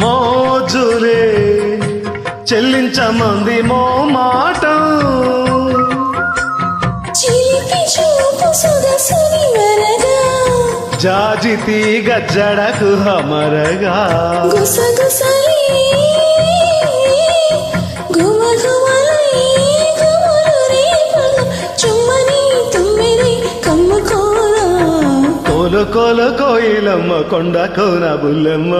మోజురే చెల్లించమంది మో మాట. జాజితీగ జడకు హమరగా. గుసగుసలే కమ్ముకోరా కోలు కోయిలమ్మ కొండ కోన బుల్లెమ్మ.